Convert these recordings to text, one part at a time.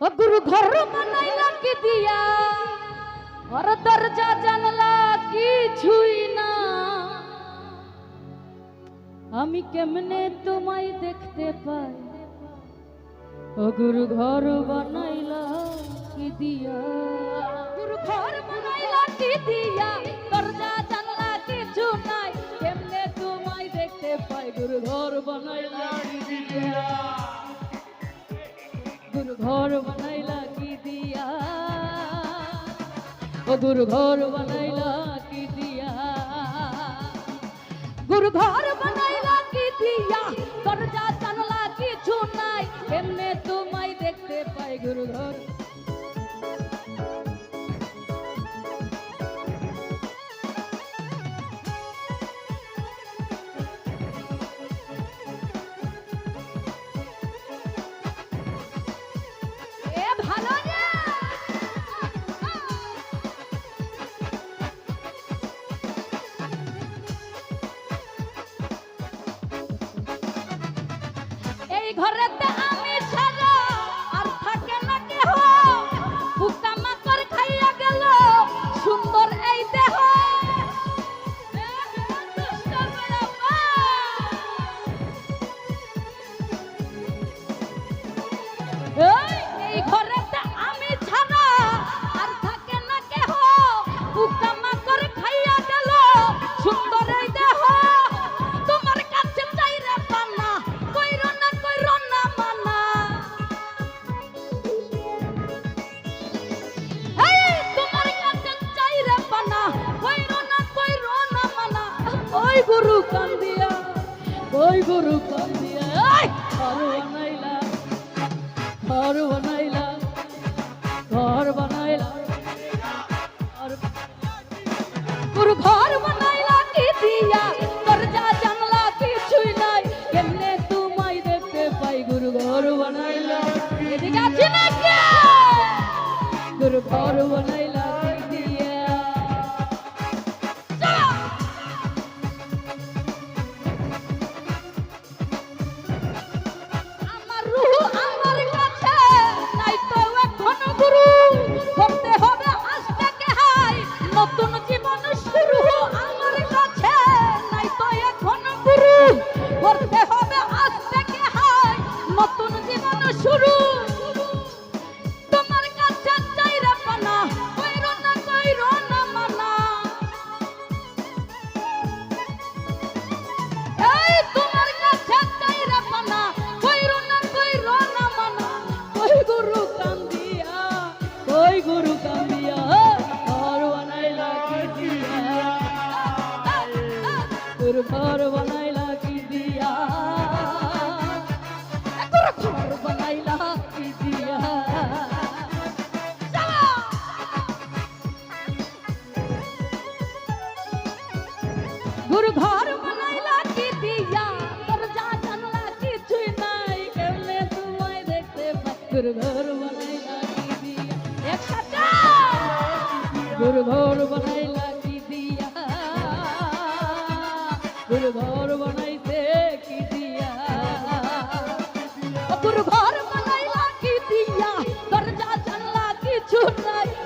ও গুরু ঘর বানাইলা কি দিয়া। ওর দরজা জানলা কিছুই না। আমি কেমনে তোমায় দেখতে পাই? ও গুরু ঘর বানাইলা কি দিয়া। গুরু ঘর বানাইলা কি দিয়া। দরজা জানলা কিছু নাই। কেমনে তোমায় দেখতে পাই? গুরু ঘর বানাইলা কি দিয়া। ঘর বানাইলা কি দিয়া? ও গুরু ঘর বানাইলা কি দিয়া? গুরু ঘর भरत ওই গুরু কান্দিয়া ঘর বানাইলা ঘর বানাইলা ঘর বানাইলা। গুরু ঘর বানাইলা কি দিয়া? দরজা, জানলা কিছুই নাই। কেমনে তোমায় দেখতে পাই? গুরু ঘর বানাইলা। এদিকে আছে না গুরু ঘর বানাইলা। গুরু ঘর বানাইলা কি দিয়া? ঘর বানাইলা কি দিয়া? গুরু ঘর বানাইলা কি দিয়া? দরজা জানলা কিছুই নাই, কেমনে তোমায় দেখতে ঘর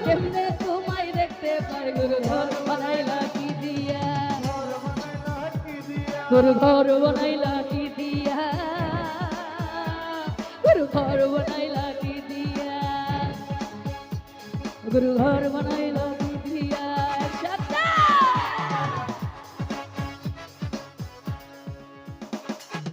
কেমনে তোমায় দেখতে পাই? গুরু ঘর বানাইলা কি দিয়া? গুরু ঘর বানাইলা কি দিয়া? গুরু ঘর বানাইলা দিয়া? ঘর